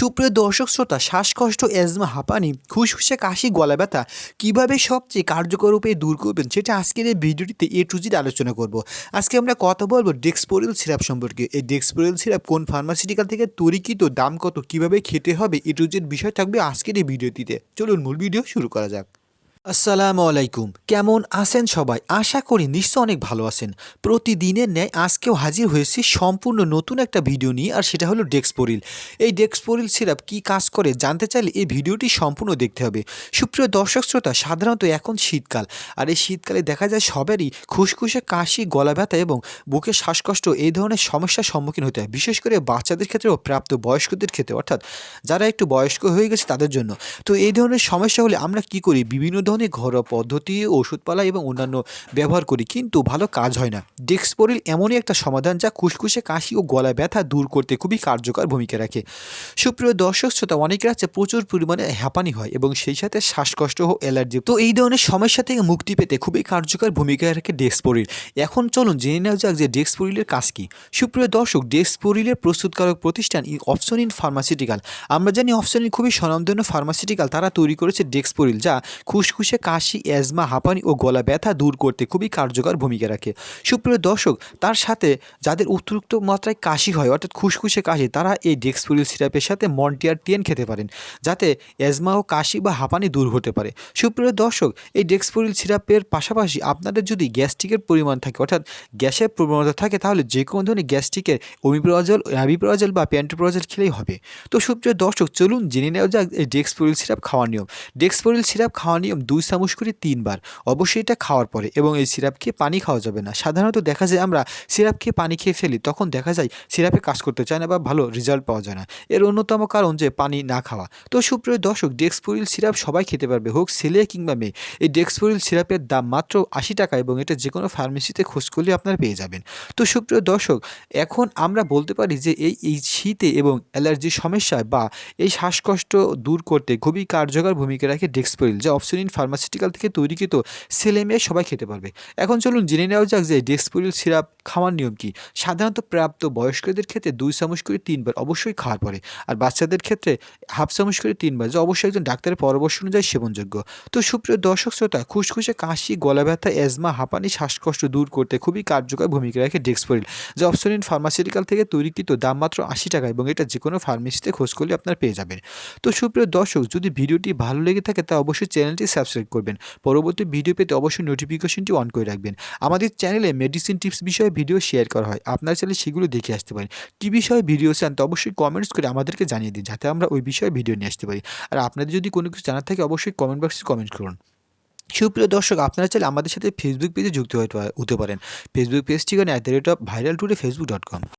সুপ্রিয় দর্শক শ্রোতা, শ্বাসকষ্ট এজমা হাঁপানি, খুশখুশে কাশি, গলা ব্যথা, কীভাবে সবচেয়ে কার্যকর উপায়ে দূর করবেন সেটা আজকের এই ভিডিওটিতে এ টু জিট আলোচনা করব। আজকে আমরা কথা বলব ডেক্সপোরিল সিরাপ সম্পর্কে। এই ডেক্সপোরিল সিরাপ কোন ফার্মাসিউটিক্যাল থেকে তরিকিত, দাম কত, কীভাবে খেতে হবে, এ টু জিট বিষয় থাকবে আজকের এই ভিডিওটিতে। চলুন মূল ভিডিও শুরু করা যাক। আসসালামু আলাইকুম। কেমন আছেন সবাই? আশা করি নিশ্চয় অনেক ভালো আছেন। প্রতিদিনের ন্যায় আজকেও হাজির হয়েছি সম্পূর্ণ নতুন একটা ভিডিও নিয়ে, আর সেটা হলো ডেক্সপোরিল। এই ডেক্সপোরিল সিরাপ কি কাজ করে জানতে চাইলে এই ভিডিওটি সম্পূর্ণ দেখতে হবে। সুপ্রিয় দর্শক শ্রোতা, সাধারণত এখন শীতকাল, আর এই শীতকালে দেখা যায় সবারই খুশখুশে কাশি, গলা ব্যথা এবং বুকে শ্বাসকষ্ট এই ধরনের সমস্যার সম্মুখীন হতে হয়, বিশেষ করে বাচ্চাদের ক্ষেত্রে ও প্রাপ্ত বয়স্কদের ক্ষেত্রে, অর্থাৎ যারা একটু বয়স্ক হয়ে গেছে তাদের জন্য। তো এই ধরনের সমস্যা হলে আমরা কি করি? বিভিন্ন ধরনের ঘরোয়া পদ্ধতি, ওষুধপালা এবং অন্যান্য ব্যবহার করি, কিন্তু ভালো কাজ হয় না। ডেক্সপোরিল এমনই একটা সমাধান যা খুসখুসে কাশি ও গলা ব্যথা দূর করতে খুবই কার্যকর ভূমিকা রাখে। সুপ্রিয় দর্শক, শ্রোতা, অনেকের আছে প্রচুর পরিমাণে হ্যাপানি হয় এবং সেই সাথে শ্বাসকষ্ট ও অ্যালার্জি। তো এই ধরনের সমস্যা থেকে মুক্তি পেতে খুবই কার্যকর ভূমিকা রাখে ডেক্সপোরিল। এখন চলুন জেনে নেওয়া যাক যে ডেক্সপোরিলের কাজ কী। সুপ্রিয় দর্শক, ডেক্সপোরিলের প্রস্তুতকারক প্রতিষ্ঠান ই অপশন ইন ফার্মাসিউটিক্যাল। আমরা জানি অপশন ইন খুবই স্বনামধন্য ফার্মাসিউটিক্যাল, তারা তৈরি করেছে ডেক্সপোরিল, যা খুসখুসে কাশি অ্যাজমা হাঁপানি ও গলা ব্যথা দূর করতে খুবই কার্যকর ভূমিকা রাখে। সুপ্রিয় দর্শক, তার সাথে যাদের অতিরিক্ত মাত্রায় কাশি হয়, অর্থাৎ খুসখুসে কাশি, তারা এই ডেক্সপোরিল সিরাপের সাথে মন্টিয়ার টিএন খেতে পারেন, যাতে অ্যাজমা ও কাশি বা হাঁপানি দূর হতে পারে। সুপ্রিয় দর্শক, এই ডেক্সপোরিল সিরাপের পাশাপাশি আপনাদের যদি গ্যাস্ট্রিকের পরিমাণ থাকে, অর্থাৎ গ্যাসের প্রবণতা থাকে, তাহলে যে কোনো ধরনের গ্যাস্ট্রিকের অমিপ্রজল অ্যাবিপ্রজল বা প্যান্টোপ্রজল খেলেই হবে। তো সুপ্রিয় দর্শক, চলুন জেনে নেওয়া যাক এই ডেক্সপোরিল সিরাপ খাওয়ার নিয়ম। ডেক্সপোরিল সিরাপ খাওয়ার নিয়ম দুই চামচ করে তিনবার। অবশ্যই এটা খাওয়ার পরে এবং এই সিরাপ খেয়ে পানি খাওয়া যাবে না। সাধারণত দেখা যায় আমরা সিরাপ খেয়ে পানি খেয়ে ফেলি, তখন দেখা যায় সিরাপে কাজ করতে চায় না বা ভালো রেজাল্ট পাওয়া যায় না। এর অন্যতম কারণ যে পানি না খাওয়া। তো সুপ্রিয় দর্শক ডেক্সপোরিল সিরাপ সবাই খেতে পারবে হোক, ছেলে কিংবা মেয়ে, এই ডেক্সপোরিল সিরাপের দাম মাত্র আশি টাকা এবং এটা যে কোনো ফার্মেসিতে খোঁজ করলে আপনারা পেয়ে যাবেন। তো সুপ্রিয় দর্শক, এখন আমরা বলতে পারি যে এই এই শীতে এবং অ্যালার্জির সমস্যায় বা এই শ্বাসকষ্ট দূর করতে খুবই কার্যকর ভূমিকা রাখে ডেক্সপোরিল, যা অপশনিন ফার্মাসিউটিক্যাল থেকে তৈরিকৃত ছেলে মেয়ে সবাই খেতে পারবে। এখন চলুন জেনে নেওয়া যাক যে ডেক্সপোরিল সিরাপ খাওয়ার নিয়ম কি। সাধারণত প্রাপ্ত বয়স্কদের ক্ষেত্রে দুই চামচ করে তিনবার অবশ্যই খাওয়ার পরে, আর বাচ্চাদের ক্ষেত্রে হাফ চামচ করে তিনবার, যা অবশ্যই একজন ডাক্তারের পরামর্শ অনুযায়ী সেবনযোগ্য। তো সুপ্রিয় দর্শক শ্রোতা খুসখুসে কাশি, গলা ব্যথা, অ্যাজমা, হাঁপানি, শ্বাসকষ্ট দূর করতে খুবই কার্যকর ভূমিকা রাখে ডেক্সপোরিল, যা অপশনিন ফার্মাসিউটিক্যাল থেকে তৈরিকৃত দাম মাত্র আশি টাকা এবং এটা যে কোনো ফার্মেসিতে খোঁজ করলে আপনারা পেয়ে যাবেন। তো সুপ্রিয় দর্শক, যদি ভিডিওটি ভালো লেগে থাকে, তা অবশ্যই চ্যানেলটি সাবস্ক্রাইব করবেন। পরবর্তী ভিডিও পেতে অবশ্যই নোটিফিকেশনটি অন করে রাখবেন। আমাদের চ্যানেলে মেডিসিন টিপস বিষয়ে ভিডিও শেয়ার করা হয়। আপনার চাইলে সেগুলো দেখে আসতে পারেন। কী বিষয়ে ভিডিও চান, তো অবশ্যই কমেন্টস করে আমাদেরকে জানিয়ে দিন, যাতে আমরা ওই বিষয়ে ভিডিও নিয়ে আসতে পারি। আর আপনাদের যদি কোনো কিছু জানার থাকে, অবশ্যই কমেন্ট বক্সে কমেন্ট করুন। সুপ্রিয় দর্শক, আপনারা চাইলে আমাদের সাথে ফেসবুক পেজে যুক্ত হতে হতে পারেন। ফেসবুক পেজ ঠিকানা at the rate of viral today Facebook dot com